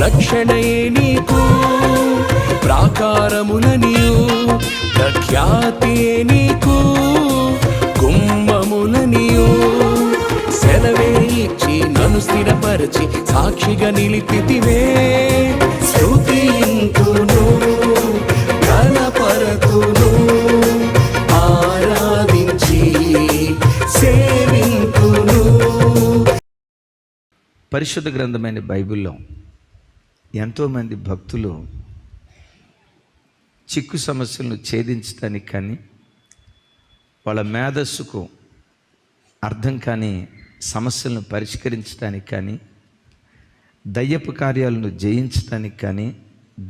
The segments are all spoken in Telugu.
రక్షణయే నీకు ప్రాకారములనియు ప్రఖ్యాతియే నీకు గుమ్మములనియు సెలవే ఇచ్చి నన్ను స్థిరపరిచి సాక్షిగా నిలిపితివే. స్తుతింతును గణపరతును ఆరాధించి సేవింతును. పరిశుద్ధ గ్రంథమైన బైబిల్లో ఎంతోమంది భక్తులు చిక్కు సమస్యలను ఛేదించడానికి కానీ వాళ్ళ మేధస్సుకు అర్థం కాని సమస్యలను పరిష్కరించడానికి కానీ దయ్యపు కార్యాలను జయించడానికి కానీ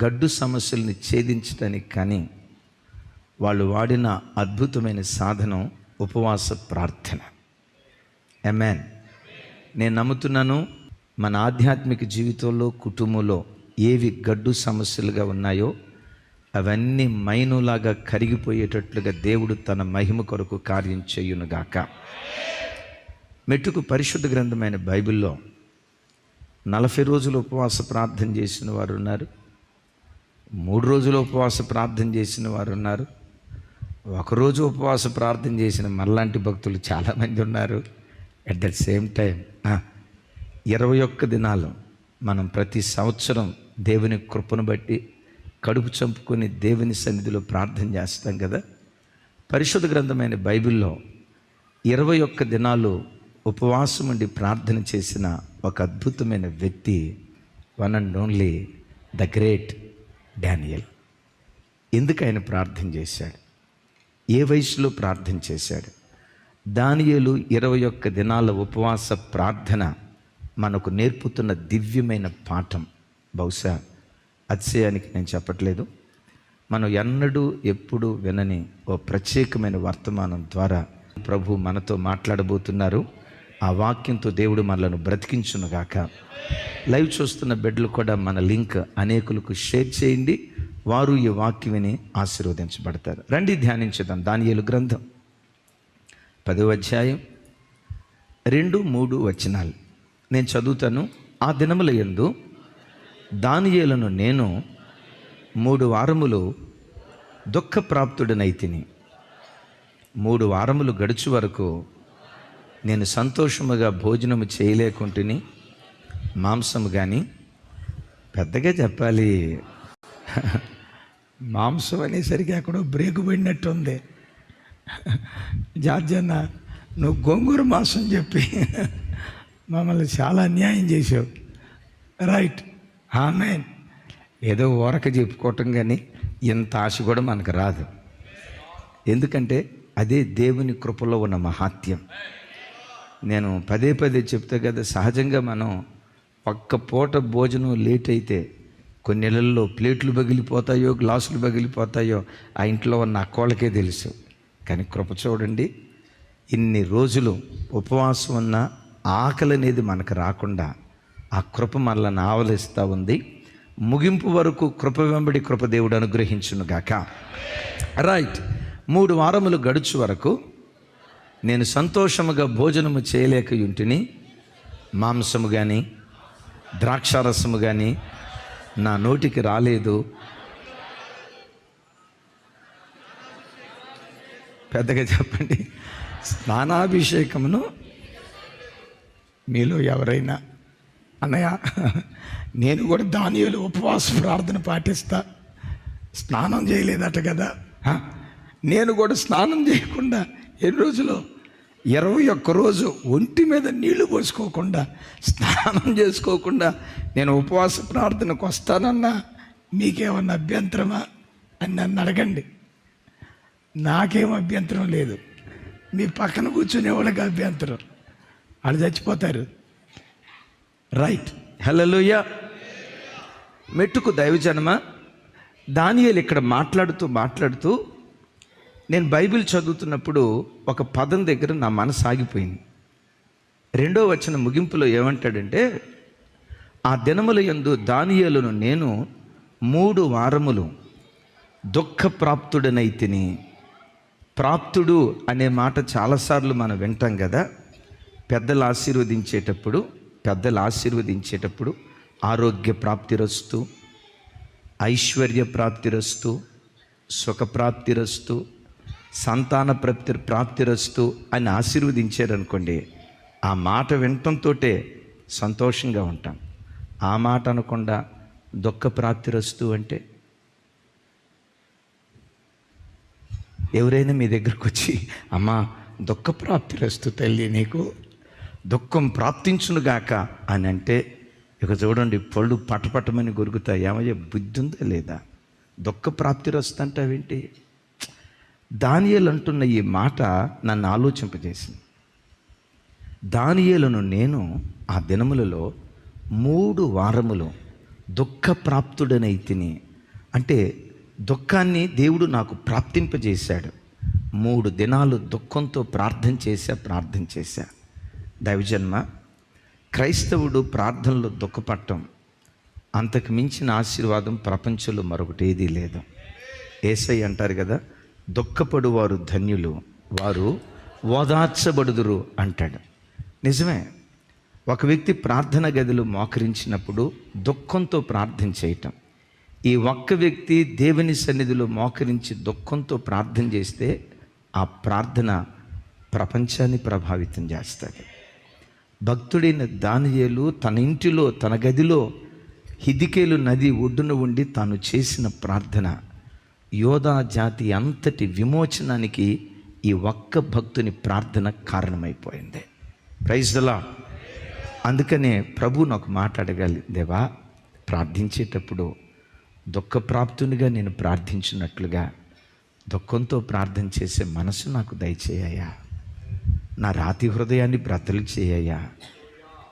గడ్డు సమస్యలను ఛేదించడానికి కానీ వాళ్ళు వాడిన అద్భుతమైన సాధనం ఉపవాస ప్రార్థన. ఎమెన్ నేను నమ్ముతున్నాను మన ఆధ్యాత్మిక జీవితంలో కుటుంబంలో ఏవి గడ్డు సమస్యలుగా ఉన్నాయో అవన్నీ మైనులాగా కరిగిపోయేటట్లుగా దేవుడు తన మహిమ కొరకు కార్యం చేయునుగాక. మెట్టుకు పరిశుద్ధ గ్రంథమైన బైబిల్లో నలభై రోజులు ఉపవాస ప్రార్థన చేసిన వారు ఉన్నారు. మూడు రోజులు ఉపవాస ప్రార్థన చేసిన వారు ఉన్నారు. ఒకరోజు ఉపవాస ప్రార్థన చేసిన మనలాంటి భక్తులు చాలామంది ఉన్నారు. అట్ ద సేమ్ టైం ఇరవై ఒక్క దినాలు మనం ప్రతి సంవత్సరం దేవుని కృపను బట్టి కడుపు చంపుకొని దేవుని సన్నిధిలో ప్రార్థన చేస్తాం కదా. పరిశుద్ధ గ్రంథమైన బైబిల్లో ఇరవై ఒక్క దినాలు ఉపవాసం ఉండి ప్రార్థన చేసిన ఒక అద్భుతమైన వ్యక్తి one and only the great Daniel ఎందుకు ఆయన ప్రార్థన చేశాడు? ఏ వయసులో ప్రార్థన చేశాడు? దానియలు ఇరవై ఒక్క దినాల ఉపవాస ప్రార్థన మనకు నేర్పుతున్న దివ్యమైన పాఠం. బహుశా అతిశయానికి నేను చెప్పట్లేదు. మనం ఎన్నడూ ఎప్పుడు వినని ఓ ప్రత్యేకమైన వర్తమానం ద్వారా ప్రభు మనతో మాట్లాడబోతున్నారు. ఆ వాక్యంతో దేవుడు మనలను బ్రతికించునుగాక. లైవ్ చూస్తున్న బిడ్డలు కూడా మన లింక్ అనేకులకు షేర్ చేయండి. వారు ఈ వాక్యం విని ఆశీర్వదించబడతారు. రండి ధ్యానించుదాం దానియేలు గ్రంథం పదవ అధ్యాయం రెండు మూడు వచనాలు. నేను చదువుతాను. ఆ దినముల ఎందు దానియేలను నేను మూడు వారములు దుఃఖప్రాప్తుడనైతిని మూడు వారములు గడుచు వరకు నేను సంతోషముగా భోజనము చేయలేకుంటుని మాంసము కానీ పెద్దగా చెప్పాలి. మాంసం అనేసరికి ఎక్కడో బ్రేక్ పడినట్టుంది. జార్జన్న నువ్వు గోంగూర మాంసం చెప్పి. మమ్మల్ని చాలా అన్యాయం చేసావు రైట్ ఆమె ఏదో ఓరక చెప్పుకోవటం కానీ ఇంత ఆశ కూడా మనకు రాదు. ఎందుకంటే అదే దేవుని కృపలో ఉన్న మహాత్యం నేను పదే పదే చెప్తా కదా సహజంగా మనం ఒక్క పూట భోజనం లేట్ అయితే కొన్ని నెలల్లో ప్లేట్లు పగిలిపోతాయో గ్లాసులు పగిలిపోతాయో ఆ ఇంట్లో ఉన్న అక్కోళ్ళకే తెలుసు. కానీ కృప చూడండి ఇన్ని రోజులు ఉపవాసం ఉన్న ఆకలి అనేది మనకు రాకుండా ఆ కృప మనల్ని ఆవలిస్తూ ఉంది. ముగింపు వరకు కృప వెంబడి కృప దేవుడు అనుగ్రహించునుగాక రైట్ మూడు వారములు గడుచు వరకు నేను సంతోషముగా భోజనము చేయలేక ఇంటిని మాంసము కానీ ద్రాక్షారసము కానీ నా నోటికి రాలేదు. పెద్దగా చెప్పండి. స్నానాభిషేకమును మీలో ఎవరైనా అన్నయ్య నేను కూడా దానియులు ఉపవాస ప్రార్థన పాటిస్తా. స్నానం చేయలేదట కదా. నేను కూడా స్నానం చేయకుండా ఎన్ని రోజులు? ఇరవై ఒక్క రోజు ఒంటి మీద నీళ్ళు పోసుకోకుండా స్నానం చేసుకోకుండా నేను ఉపవాస ప్రార్థనకు వస్తానన్నా మీకేమన్నా అభ్యంతరమా అని నన్ను అడగండి. నాకేం అభ్యంతరం లేదు. మీ పక్కన కూర్చునే వాళ్ళకి అభ్యంతరం. వాళ్ళు చచ్చిపోతారు. రైట్ లూయ మెట్టుకు దైవజనమ? దానియలు ఇక్కడ మాట్లాడుతూ మాట్లాడుతూ నేను బైబిల్ చదువుతున్నప్పుడు ఒక పదం దగ్గర నా మనసు ఆగిపోయింది. రెండో వచ్చిన ముగింపులో ఏమంటాడంటే ఆ దినముల యందు దానియలను నేను మూడు వారములు దుఃఖప్రాప్తుడనైతిని ప్రాప్తుడు అనే మాట చాలాసార్లు మనం వింటాం కదా పెద్దలు ఆశీర్వదించేటప్పుడు పెద్దలు ఆశీర్వదించేటప్పుడు ఆరోగ్య ప్రాప్తిరస్తు ఐశ్వర్య ప్రాప్తిరస్తు సుఖప్రాప్తిరస్తు సంతాన ప్రాప్తి ప్రాప్తిరస్తు అని ఆశీర్వదించారనుకోండి ఆ మాట వినటంతో సంతోషంగా ఉంటాం. ఆ మాట అనకుండా దుఃఖ ప్రాప్తిరస్తు అంటే? ఎవరైనా మీ దగ్గరకు వచ్చి అమ్మా దుఃఖ ప్రాప్తిరస్తు తల్లి నీకు దుఃఖం ప్రాప్తించునుగాక అని అంటే ఇక చూడండి పళ్ళు పటపటమని గొరుకుతాయి. ఏమయ్య బుద్ధి ఉందా లేదా? దుఃఖ ప్రాప్తి అంటావేంటి దానియలు అంటున్న ఈ మాట నన్ను ఆలోచింపజేసింది. దానియలను నేను ఆ దినములలో మూడు వారములు దుఃఖప్రాప్తుడనై తిని అంటే దుఃఖాన్ని దేవుడు నాకు ప్రాప్తింపజేశాడు. మూడు దినాలు దుఃఖంతో ప్రార్థన చేశా ప్రార్థన చేశా. దైవజన్మ క్రైస్తవుడు ప్రార్థనలో దుఃఖపట్టం అంతకు మించిన ఆశీర్వాదం ప్రపంచంలో మరొకటి ఏదీ లేదు. ఏసై అంటారు కదా దుఃఖపడు వారు ధన్యులు వారు ఓదార్చబడుదురు అంటాడు. నిజమే ఒక వ్యక్తి ప్రార్థన గదిలో మోకరించినప్పుడు దుఃఖంతో ప్రార్థన చేయటం ఈ ఒక్క వ్యక్తి దేవుని సన్నిధిలో మోకరించి దుఃఖంతో ప్రార్థన చేస్తే ఆ ప్రార్థన ప్రపంచాన్ని ప్రభావితం చేస్తుంది. భక్తుడైన దానియేలు తన ఇంటిలో తన గదిలో హిదికేలు నది ఒడ్డున ఉండి తాను చేసిన ప్రార్థన. యోధా జాతి అంతటి విమోచనానికి ఈ ఒక్క భక్తుని ప్రార్థన కారణమైపోయింది. ప్రైజ్లా అందుకనే ప్రభు నాకు మాట్లాడగలి దేవా ప్రార్థించేటప్పుడు దుఃఖప్రాప్తునిగా నేను ప్రార్థించినట్లుగా దుఃఖంతో ప్రార్థన చేసే మనసు నాకు దయచేయ నా రాతి హృదయాన్ని బ్రతలు చేయయ్యా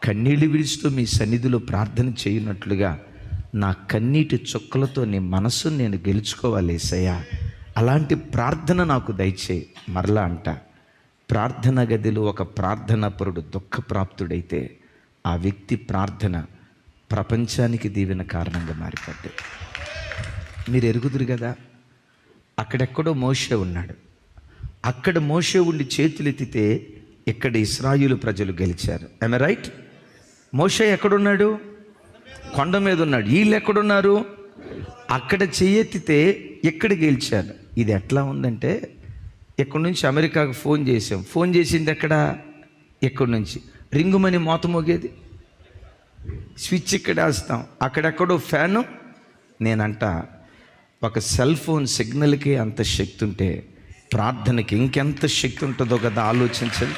కన్నీళ్ళు విడుస్తూ మీ సన్నిధిలో ప్రార్థన చేయనట్లుగా నా కన్నీటి చుక్కలతో నీ మనసును నేను గెలుచుకోవాలేసయ్యా అలాంటి ప్రార్థన నాకు దయచేయి మరలా అంట. ప్రార్థన గదిలో ఒక ప్రార్థనాపరుడు దుఃఖప్రాప్తుడైతే ఆ వ్యక్తి ప్రార్థన ప్రపంచానికి దీవెన కారణంగా మారిపోద్ది. మీరు ఎరుగుదురు కదా? అక్కడెక్కడో మోషే ఉన్నాడు. అక్కడ మోషే ఉండి చేతులెత్తితే ఇక్కడ ఇస్రాయిలు ప్రజలు గెలిచారు. ఐమ్ రైట్ మోషే ఎక్కడున్నాడు? కొండ మీద ఉన్నాడు. వీళ్ళు ఎక్కడున్నారు? అక్కడ చెయ్యెత్తితే ఇక్కడ గెలిచారు? ఇది ఎట్లా ఉందంటే ఇక్కడ నుంచి అమెరికాకు ఫోన్ చేసాం ఫోన్ చేసింది ఎక్కడ? ఇక్కడ నుంచి? రింగుమని మోత మోగేది. స్విచ్ ఇక్కడ వేస్తాం. అక్కడెక్కడో ఫ్యాను? నేనంట ఒక సెల్ ఫోన్ సిగ్నల్కి అంత శక్తి ఉంటే ప్రార్థనకి ఇంకెంత శక్తి ఉంటుందో కదా ఆలోచించండి.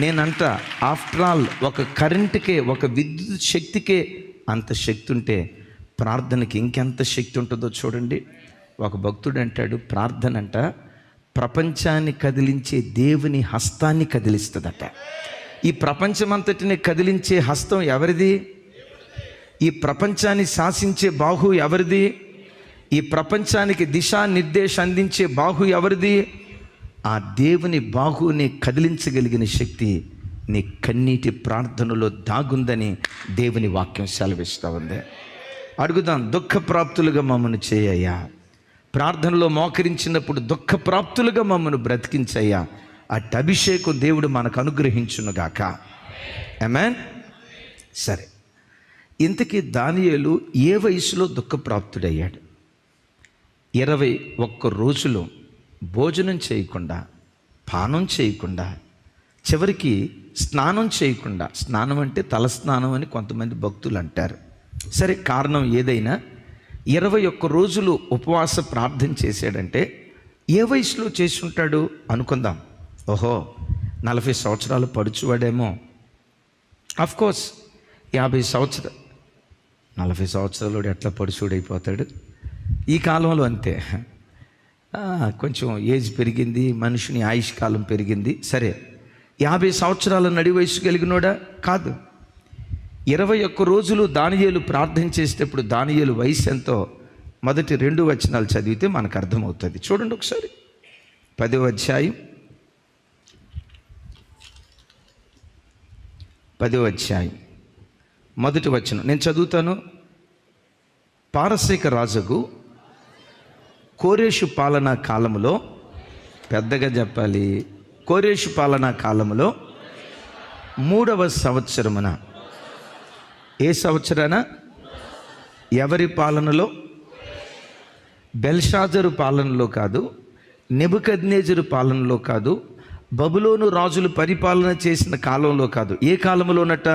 నేనంట ఆఫ్టర్ ఆల్ ఒక కరెంటుకే ఒక విద్యుత్ శక్తికే అంత శక్తి ఉంటే ప్రార్థనకి ఇంకెంత శక్తి ఉంటుందో చూడండి. ఒక భక్తుడు అంటాడు ప్రార్థన అంట ప్రపంచాన్ని కదిలించే దేవుని హస్తాన్ని కదిలిస్తుందట. ఈ ప్రపంచమంతటిని కదిలించే హస్తం ఎవరిది? ఈ ప్రపంచాన్ని శాసించే బాహు ఎవరిది? ఈ ప్రపంచానికి దిశానిర్దేశం అందించే బాహు ఎవరిది? ఆ దేవుని బాహుని కదిలించగలిగిన శక్తి నీ కన్నీటి ప్రార్థనలో దాగుందని దేవుని వాక్యం సెలవిస్తూ ఉంది. అడుగుదాం దుఃఖప్రాప్తులుగా మమ్మను చేయయ్యా ప్రార్థనలో మోకరించినప్పుడు దుఃఖప్రాప్తులుగా మమ్మను బ్రతికించయ్యా. అట్ అభిషేకం దేవుడు మనకు అనుగ్రహించునుగాక అమెన్ సరే. ఇంతకీ దానియేలు ఏ వయసులో దుఃఖప్రాప్తుడయ్యాడు? ఇరవై ఒక్క రోజులు భోజనం చేయకుండా పానం చేయకుండా చివరికి స్నానం చేయకుండా స్నానం అంటే తల స్నానం అని కొంతమంది భక్తులు అంటారు. సరే కారణం ఏదైనా? ఇరవై ఒక్క రోజులు ఉపవాస ప్రార్థన చేశాడంటే ఏ వయసులో చేసి ఉంటాడు అనుకుందాం. ఓహో నలభై సంవత్సరాలు పడుచువాడేమో. కోర్స్ యాభై సంవత్సరాలు నలభై సంవత్సరాలు ఎట్లా పడుచుడైపోతాడు? ఈ కాలంలో అంతే. కొంచెం ఏజ్ పెరిగింది మనిషిని ఆయుష్ కాలం పెరిగింది సరే. యాభై సంవత్సరాల నడి వయసు కలిగినోడా? కాదు. ఇరవై ఒక్క రోజులు దానియేలు ప్రార్థన చేసేటప్పుడు దానియేలు వయసు ఎంతో? మొదటి రెండు వచనాలు చదివితే మనకు అర్థమవుతుంది. చూడండి ఒకసారి. పదవ అధ్యాయం. పదవ అధ్యాయం. మొదటి వచనం. నేను చదువుతాను. పారసీక రాజుకు కోరేషు పాలనా కాలములో పెద్దగా చెప్పాలి. కోరేషు పాలనా కాలంలో మూడవ సంవత్సరమున ఏ సంవత్సరాన? ఎవరి పాలనలో? బెల్షాజరు పాలనలో కాదు నెబుకద్నేజరు పాలనలో కాదు బబులోను రాజులు పరిపాలన చేసిన కాలంలో కాదు. ఏ కాలంలోనట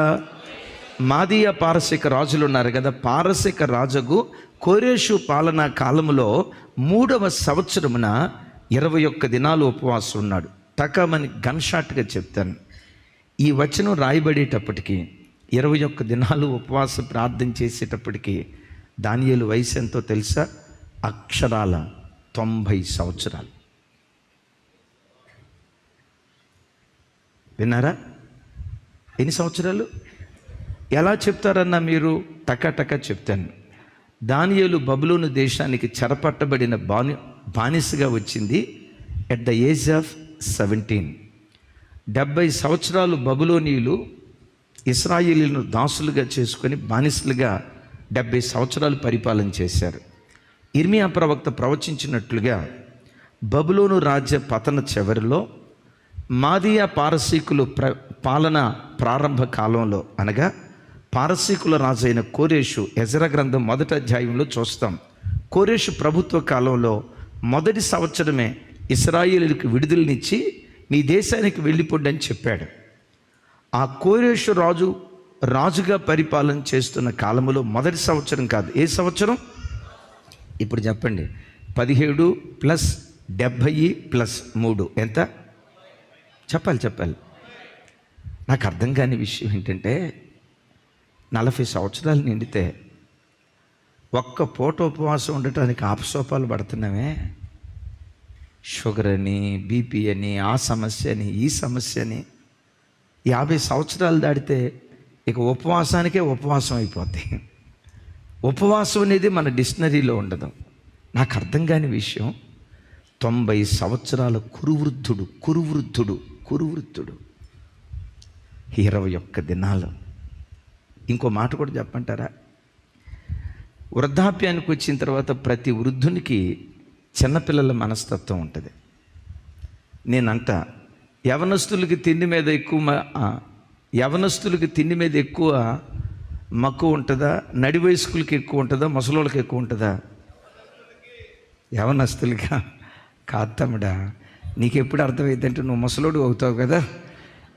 మాదీయ పారసిక రాజులు ఉన్నారు కదా పారసిక రాజుకు కోరేషు పాలనా కాలములో మూడవ సంవత్సరమున ఇరవై ఒక్క దినాలు ఉపవాసం ఉన్నాడు. టకమని గన్ షాట్గా చెప్తాను. ఈ వచనం రాయబడేటప్పటికి ఇరవై ఒక్క దినాలు ఉపవాస ప్రార్థన చేసేటప్పటికి దానియలు వయసు ఎంతో తెలుసా? అక్షరాల తొంభై సంవత్సరాలు. విన్నారా? ఎన్ని సంవత్సరాలు? ఎలా చెప్తారన్నా మీరు టకటక చెప్తాను. దానియేలు బబులోను దేశానికి చెరపట్టబడిన బాని బానిసగా వచ్చింది at the age of seventeen డెబ్బై సంవత్సరాలు బబులోనీయులు ఇస్రాయిలీలను దాసులుగా చేసుకొని బానిసలుగా డెబ్బై సంవత్సరాలు పరిపాలన చేశారు. ఇర్మియా ప్రవక్త ప్రవచించినట్లుగా బబులోను రాజ్య పతన చివరిలో మాదియా పారసీకులు ప్ర పాలన ప్రారంభ కాలంలో అనగా పారసీకుల రాజైన కోరేషు ఎజర గ్రంథం మొదటి అధ్యాయంలో చూస్తాం. కోరేషు ప్రభుత్వ కాలంలో మొదటి సంవత్సరమే ఇస్రాయేలీలకు విడుదలనిచ్చి నీ దేశానికి వెళ్ళిపోండి అని చెప్పాడు. ఆ కోరేషు రాజు రాజుగా పరిపాలన చేస్తున్న కాలంలో మొదటి సంవత్సరం కాదు. ఏ సంవత్సరం? ఇప్పుడు చెప్పండి. పదిహేడు ప్లస్ డెబ్భై ప్లస్ మూడు. ఎంత? చెప్పాలి చెప్పాలి. నాకు అర్థం కాని విషయం ఏంటంటే నలభై సంవత్సరాలు నిండితే ఒక్క పూట ఉపవాసం ఉండటానికి ఆపసోపాలు పడుతున్నామే. షుగర్ అని బీపీ అని ఆ సమస్య అని ఈ సమస్య అని యాభై సంవత్సరాలు దాటితే ఇక ఉపవాసానికే ఉపవాసం అయిపోద్ది ఉపవాసం అనేది మన డిక్షనరీలో ఉండదు. నాకు అర్థం కాని విషయం తొంభై సంవత్సరాల కురువృద్ధుడు కురువృద్ధుడు కురువృద్ధుడు ఇరవై ఒక్క దినాలు ఇంకో మాట కూడా చెప్పంటారా వృద్ధాప్యానికి వచ్చిన తర్వాత ప్రతి వృద్ధునికి చిన్నపిల్లల మనస్తత్వం ఉంటుంది. నేనంట యవనస్తులకి తిండి మీద ఎక్కువ యవనస్తులకి తిండి మీద ఎక్కువ మక్కువ ఉంటుందా? నడి వయస్కులకి ఎక్కువ ఉంటుందా? ముసలోళ్ళకి ఎక్కువ ఉంటుందా? యవనస్తులుగా కాదు తమ్ముడా నీకెప్పుడు అర్థమైందంటే నువ్వు ముసలోడు అవుతావు కదా?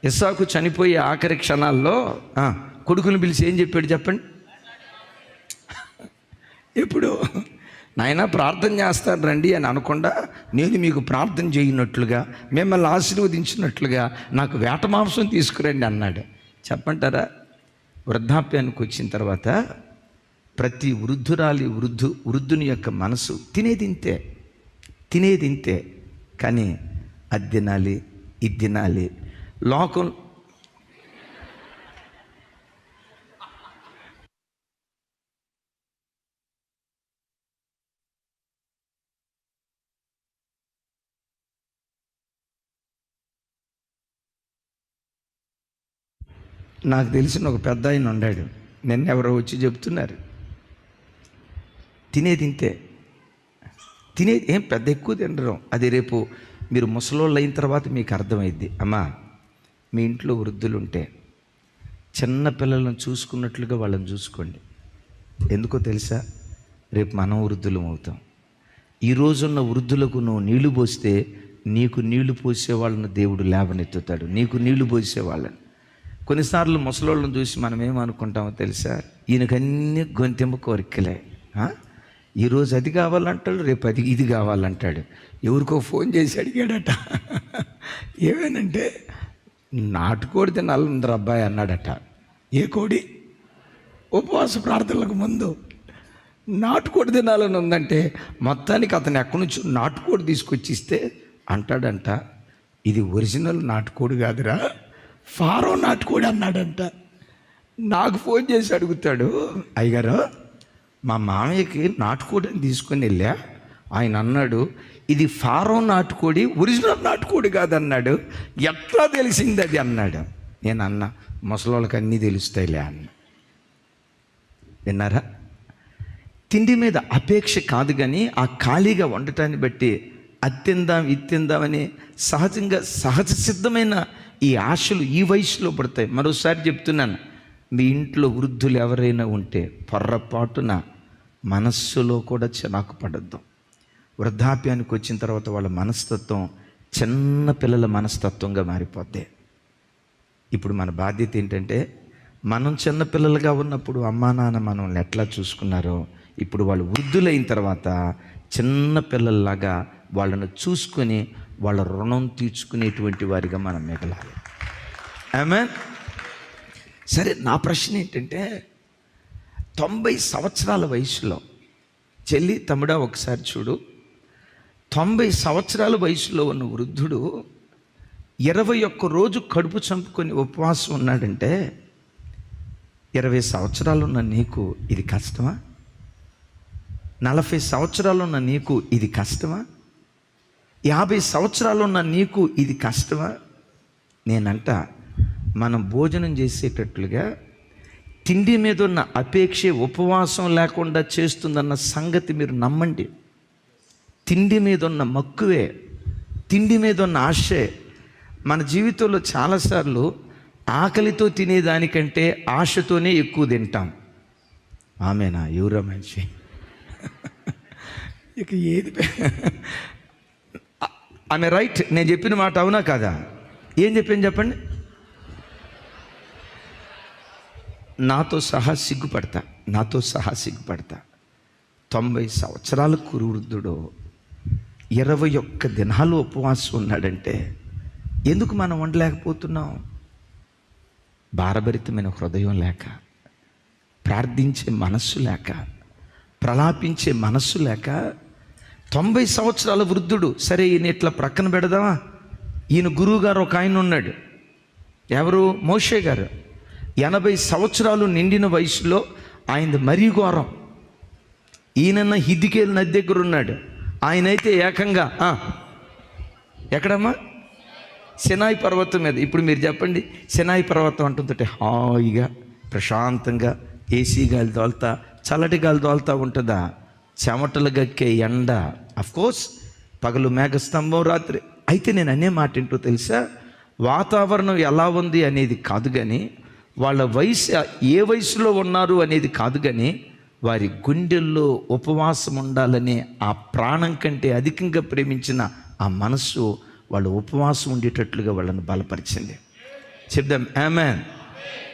ఇస్సాకు చనిపోయే ఆఖరి క్షణాల్లో కొడుకుని పిలిచి ఏం చెప్పాడు చెప్పండి? ఇప్పుడు నాయన ప్రార్థన చేస్తాను రండి అని అనకుండా నేను మీకు ప్రార్థన చేయనట్లుగా మిమ్మల్ని ఆశీర్వదించినట్లుగా నాకు వేట మాంసం తీసుకురండి అన్నాడు. చెప్పంటారా? వృద్ధాప్యానికి వచ్చిన తర్వాత ప్రతి వృద్ధురాలి వృద్ధు వృద్ధుని యొక్క మనసు తినేది ఇంతే తినేది ఇంతే కానీ అది తినాలి ఇది తినాలి. లోకం నాకు తెలిసిన ఒక పెద్ద ఆయన ఉన్నాడు నిన్న ఎవరో వచ్చి చెప్తున్నారు. తినేది ఇంతే. తినేది ఏం పెద్ద ఎక్కువ తినడం అది రేపు మీరు ముసలోళ్ళు అయిన తర్వాత మీకు అర్థమైద్ది. అమ్మా మీ ఇంట్లో వృద్ధులు ఉంటే చిన్న పిల్లలను చూసుకున్నట్లుగా వాళ్ళని చూసుకోండి. ఎందుకో తెలుసా? రేపు మనం వృద్ధులం అవుతాం. ఈ రోజున్న వృద్ధులకు నువ్వు నీళ్ళు పోస్తే నీకు నీళ్ళు పోసే వాళ్ళని దేవుడు లేవనెత్తుతాడు. నీకు నీళ్ళు పోసే వాళ్ళని కొన్నిసార్లు ముసలోళ్ళని చూసి మనం ఏమనుకుంటామో తెలుసా? ఈయనకన్నీ గొంతెమ్మ కోరికలే. ఈరోజు అది కావాలంటాడు రేపు అది ఇది కావాలంటాడు. ఎవరికో ఫోన్ చేసి అడిగాడట. ఏమేనంటే నాటుకోడి తినాలందరు అబ్బాయి అన్నాడట. ఏ కోడి? ఉపవాస ప్రార్థనలకు ముందు. నాటుకోడి తినాలని ఉందంటే మొత్తానికి అతను ఎక్కడి నుంచి నాటుకోడి తీసుకొచ్చి ఇస్తే అంటాడంట. ఇది ఒరిజినల్ నాటుకోడి కాదురా. ఫారో నాటుకోడి అన్నాడంట. నాకు ఫోన్ చేసి అడుగుతాడు అయ్యగారు మా మామయ్యకి నాటుకోడిని తీసుకొని వెళ్ళా. ఆయన అన్నాడు ఇది ఫారో నాటుకోడి ఒరిజినల్ నాటుకోడి కాదన్నాడు. ఎట్లా తెలిసింది అది? అన్నాడు. నేను అన్న ముసలోళ్ళకి అన్నీ తెలుస్తాయిలే అన్న. విన్నారా? తిండి మీద అపేక్ష కాదు కానీ ఆ ఖాళీగా వండటాన్ని బట్టి అది తిందాం ఇది తిందామని సహజంగా సహజ సిద్ధమైన ఈ ఆశలు ఈ వయసులో పడతాయి. మరోసారి చెప్తున్నాను మీ ఇంట్లో వృద్ధులు ఎవరైనా ఉంటే పొర్రపాటున మనస్సులో కూడా చిరాకు పడద్దు. వృద్ధాప్యానికి వచ్చిన తర్వాత వాళ్ళ మనస్తత్వం చిన్న పిల్లల మనస్తత్వంగా మారిపోద్ది. ఇప్పుడు మన బాధ్యత ఏంటంటే మనం చిన్నపిల్లలుగా ఉన్నప్పుడు అమ్మా నాన్న మనల్ని ఎట్లా చూసుకున్నారో ఇప్పుడు వాళ్ళు వృద్ధులైన తర్వాత చిన్న పిల్లల్లాగా వాళ్ళను చూసుకొని వాళ్ళ రుణం తీర్చుకునేటువంటి వారిగా మనం మిగలాలి ఆమె సరే నా ప్రశ్న ఏంటంటే తొంభై సంవత్సరాల వయసులో చెల్లి తమ్ముడా ఒకసారి చూడు. తొంభై సంవత్సరాల వయసులో ఉన్న వృద్ధుడు ఇరవై ఒక్క రోజు కడుపు చంపుకొని ఉపవాసం ఉన్నాడంటే ఇరవై సంవత్సరాలున్న నీకు ఇది కష్టమా? నలభై సంవత్సరాలున్న నీకు ఇది కష్టమా? యాభై సంవత్సరాలు ఉన్న నీకు ఇది కష్టమా? నేనంట మనం భోజనం చేసేటట్లుగా తిండి మీద ఉన్న అపేక్ష ఉపవాసం లేకుండా చేస్తుందన్న సంగతి మీరు నమ్మండి. తిండి మీద ఉన్న మక్కువే తిండి మీద ఉన్న ఆశే మన జీవితంలో చాలాసార్లు ఆకలితో తినేదానికంటే ఆశతోనే ఎక్కువ తింటాం. ఆమెనా? ఎవరో మనిషి. ఇక ఏది? ఆమె రైట్ నేను చెప్పిన మాట అవునా కాదా? ఏం చెప్పాను చెప్పండి? నాతో సహా సిగ్గుపడతా నాతో సహా సిగ్గుపడతా. తొంభై సంవత్సరాల కురువృద్ధుడు ఇరవై ఒక్క దినాలు ఉపవాసం ఉన్నాడంటే ఎందుకు మనం ఉండలేకపోతున్నాం భారభరితమైన హృదయం లేక ప్రార్థించే మనస్సు లేక ప్రలాపించే మనస్సు లేక తొంభై సంవత్సరాల వృద్ధుడు సరే ఈయన ఇట్లా ప్రక్కన పెడదామా? ఈయన గురువు గారు ఒక ఆయన ఉన్నాడు. ఎవరు? మోషే గారు. ఎనభై సంవత్సరాలు నిండిన వయసులో ఆయనది మరీ ఘోరం. ఈయనన్న హిద్దికేలు నది దగ్గర ఉన్నాడు. ఆయన అయితే ఏకంగా ఎక్కడమ్మా? సినాయి పర్వతం మీద. ఇప్పుడు మీరు చెప్పండి సినాయి పర్వతం అంటుందంటే హాయిగా ప్రశాంతంగా ఏసీ గాలి దోల్తా చల్లటి గాలి దోల్తా ఉంటుందా? చెమటలు గక్కే ఎండ. కోర్స్ పగలు మేఘస్తంభం రాత్రి. అయితే నేను అనే మాట ఏంటో తెలుసా? వాతావరణం ఎలా ఉంది అనేది కాదు కానీ వాళ్ళ వయసు ఏ వయసులో ఉన్నారు అనేది కాదు కానీ వారి గుండెల్లో ఉపవాసం ఉండాలనే ఆ ప్రాణం కంటే అధికంగా ప్రేమించిన ఆ మనస్సు వాళ్ళు ఉపవాసం ఉండేటట్లుగా వాళ్ళని బలపరిచింది. చెప్దాం ఆమెన్.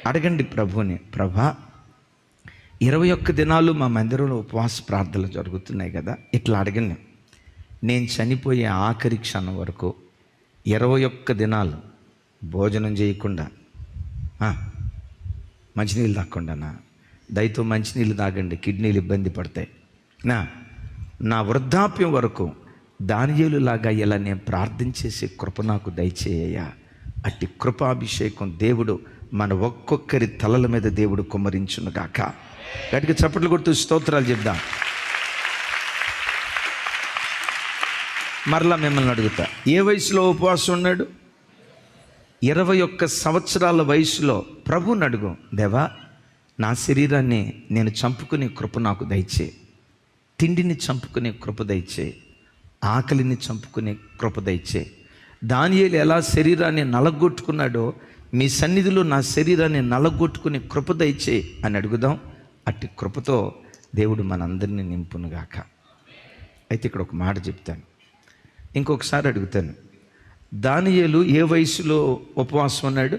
అడగండి ప్రభుని ప్రభా ఇరవై ఒక్క దినాలు మా మందిరంలో ఉపవాస ప్రార్థనలు జరుగుతున్నాయి కదా ఇట్లా అడగండి. నేను చనిపోయే ఆఖరి క్షణం వరకు ఇరవై ఒక్క దినాలు భోజనం చేయకుండా మంచినీళ్ళు తాగకుండానా దయతో మంచినీళ్ళు తాగండి కిడ్నీలు ఇబ్బంది పడతాయి. నా నా వృద్ధాప్యం వరకు దానియేలులాగా ఇలా నేను ప్రార్థన చేసే కృప నాకు దయచేయ్యా అట్టి కృపాభిషేకం దేవుడు మన ఒక్కొక్కరి తలల మీద దేవుడు కుమ్మరించును గాక. గట్టిగా చప్పట్లు కొడుతూ స్తోత్రాలు చెప్దాం. మరలా మిమ్మల్ని అడుగుతా. ఏ వయసులో ఉపవాసం ఉన్నాడు? ఇరవై ఒక్క సంవత్సరాల వయసులో ప్రభుని అడుగు. దేవా నా శరీరాన్ని నేను చంపుకునే కృప నాకు దయచే. తిండిని చంపుకునే కృప దయచే. ఆకలిని చంపుకునే కృప దయచే. దానియేలు ఎలా శరీరాన్ని నలగొట్టుకున్నాడో మీ సన్నిధిలో నా శరీరాన్ని నలగొట్టుకునే కృప దయచే అని అడుగుదాం. అట్టి కృపతో దేవుడు మనందరినీ నింపునుగాక. అయితే ఇక్కడ ఒక మాట చెప్తాను. ఇంకొకసారి అడుగుతాను. దానియేలు ఏ వయసులో ఉపవాసం ఉన్నాడు?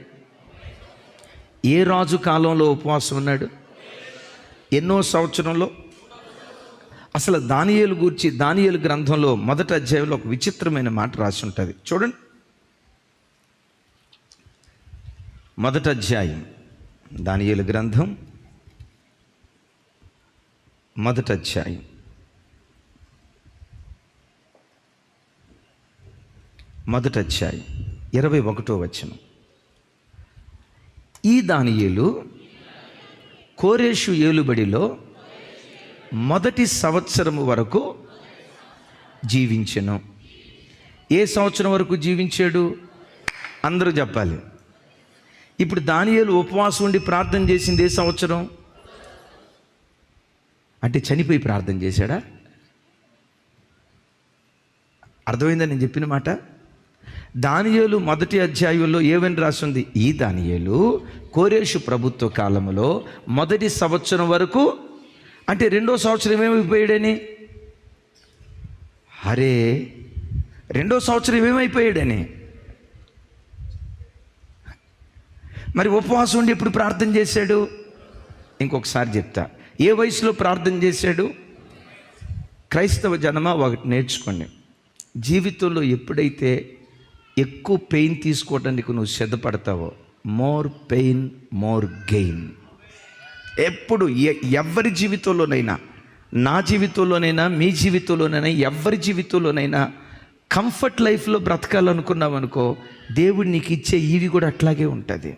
ఏ రాజు కాలంలో ఉపవాసం ఉన్నాడు? ఎన్నో సంవత్సరంలో? అసలు దానియేలు గూర్చి దానియేలు గ్రంథంలో మొదటి అధ్యాయంలో ఒక విచిత్రమైన మాట రాసి ఉంటుంది. చూడండి. మొదటి అధ్యాయం. దానియేలు గ్రంథం మొదటి అధ్యాయం. మొదటి అధ్యాయం ఇరవై ఒకటో వచనం. ఈ దానియేలు కోరేషు ఏలుబడిలో మొదటి సంవత్సరము వరకు జీవించను. ఏ సంవత్సరం వరకు జీవించాడు? అందరూ చెప్పాలి. ఇప్పుడు దానియేలు ఉపవాసం ఉండి ప్రార్థన చేసింది ఏ సంవత్సరం? అంటే చనిపోయి ప్రార్థన చేశాడా? అర్థమైందా నేను చెప్పిన మాట? దానియేలు మొదటి అధ్యాయంలో ఏమని రాసింది? ఈ దానియేలు కోరేషు ప్రభుత్వ కాలంలో మొదటి సంవత్సరం వరకు అంటే రెండో సంవత్సరం ఏమైపోయాడని? అరే రెండో సంవత్సరం ఏమైపోయాడని? మరి ఉపవాసం ఉండి ఎప్పుడు ప్రార్థన చేశాడు? ఇంకొకసారి చెప్తా. ఏ వయసులో ప్రార్థన చేశాడు? క్రైస్తవ జనమ ఒకటి నేర్చుకోండి. జీవితంలో ఎప్పుడైతే ఎక్కువ పెయిన్ తీసుకోవడానికి నువ్వు సిద్ధపడతావో మోర్ పెయిన్ మోర్ గెయిన్. ఎప్పుడు ఎ- ఎవరి జీవితంలోనైనా నా జీవితంలోనైనా మీ జీవితంలోనైనా ఎవరి జీవితంలోనైనా కంఫర్ట్ లైఫ్లో బ్రతకాలనుకున్నావు అనుకో దేవుడు నీకు ఇచ్చే ఇవి కూడా అట్లాగే ఉంటుంది.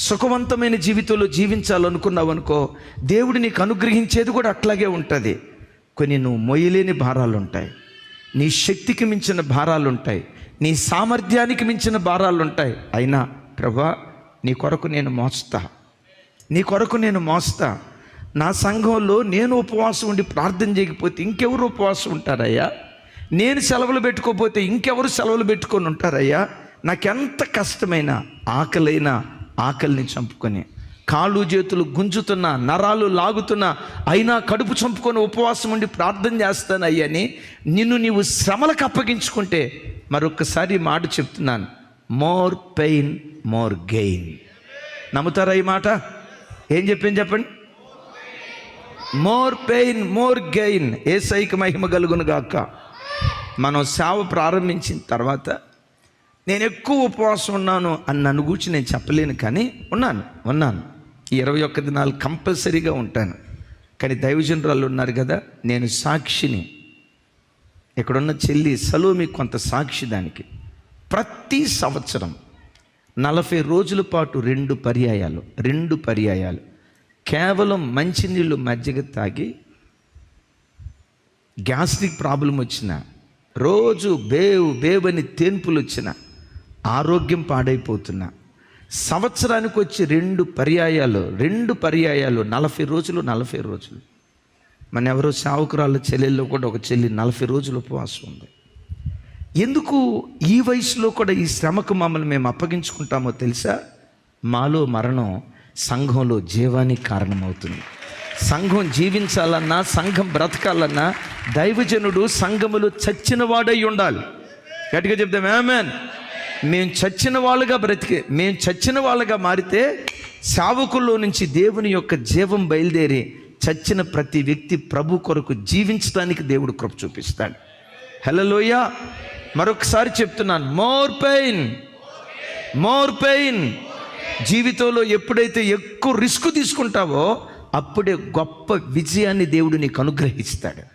సుఖవంతమైన జీవితంలో జీవించాలనుకున్నావు అనుకో దేవుడు నీకు అనుగ్రహించేది కూడా అట్లాగే ఉంటుంది. కొన్ని నువ్వు మొయ్యలేని భారాలు ఉంటాయి నీ శక్తికి మించిన భారాలు ఉంటాయి నీ సామర్థ్యానికి మించిన భారాలు ఉంటాయి అయినా ప్రభా నీ కొరకు నేను మోస్తా. నీ కొరకు నేను మోస్తా. నా సంఘంలో నేను ఉపవాసం ఉండి ప్రార్థన చేయకపోతే ఇంకెవరు ఉపవాసం ఉంటారయ్యా? నేను సెలవులు పెట్టుకోకపోతే ఇంకెవరు సెలవులు పెట్టుకొని ఉంటారయ్యా? నాకెంత కష్టమైన ఆకలైనా ఆకలిని చంపుకొని కాళ్ళు చేతులు గుంజుతున్న నరాలు లాగుతున్న అయినా కడుపు చంపుకొని ఉపవాసం ఉండి ప్రార్థన చేస్తాను అయ్యని నిన్ను నీవు శ్రమలకు అప్పగించుకుంటే మరొకసారి మాట చెప్తున్నాను. మోర్ పెయిన్ మోర్ గెయిన్ నమ్ముతారా ఈ మాట? ఏం చెప్పింది చెప్పండి? మోర్ పెయిన్ మోర్ గెయిన్ ఏ సైకి మహిమ కలుగును గాక. మనం సేవ ప్రారంభించిన తర్వాత నేను ఎక్కువ ఉపవాసం ఉన్నాను అని నన్ను గూర్చి నేను చెప్పలేను కానీ ఉన్నాను ఉన్నాను. ఈ ఇరవై ఒక్క దినాలు కంపల్సరీగా ఉంటాను. కానీ దైవజనరాలు ఉన్నారు కదా నేను సాక్షిని. ఇక్కడున్న చెల్లి సలోమి కొంత సాక్షి దానికి. ప్రతి సంవత్సరం నలభై రోజుల పాటు రెండు పర్యాయాలు రెండు పర్యాయాలు. కేవలం మంచినీళ్ళు మజ్జిగ తాగి గ్యాస్ట్రిక్ ప్రాబ్లం వచ్చిన రోజు బేవు బేవని తేన్పులు వచ్చిన ఆరోగ్యం పాడైపోతున్నా. సంవత్సరానికి వచ్చి రెండు పర్యాయాలు రెండు పర్యాయాలు నలభై రోజులు నలభై రోజులు. మన ఎవరో సావుకురాళ్ళ చెల్లెల్లో కూడా ఒక చెల్లి నలభై రోజులు ఉపవాసం ఉంది. ఎందుకు ఈ వయసులో కూడా ఈ శ్రమకు మమ్మల్ని మేము అప్పగించుకుంటామో తెలుసా? మాలో మరణం సంఘంలో జీవానికి కారణమవుతుంది. సంఘం జీవించాలన్నా సంఘం బ్రతకాలన్నా దైవజనుడు సంఘములో చచ్చిన వాడై ఉండాలి. గట్టిగా చెప్తాం ఏమేన్ మేము చచ్చిన వాళ్ళుగా బ్రతికే మేము చచ్చిన వాళ్ళుగా మారితే సావుకుల్లో నుంచి దేవుని యొక్క జీవం బయలుదేరి చచ్చిన ప్రతి వ్యక్తి ప్రభు కొరకు జీవించడానికి దేవుడు కృప చూపిస్తాడు. హలోయ మరొకసారి చెప్తున్నాను మోర్ పెయిన్ మోర్ పెయిన్. జీవితంలో ఎప్పుడైతే ఎక్కువ రిస్క్ తీసుకుంటావో అప్పుడే గొప్ప విజయాన్ని దేవుడు నీకు అనుగ్రహిస్తాడు.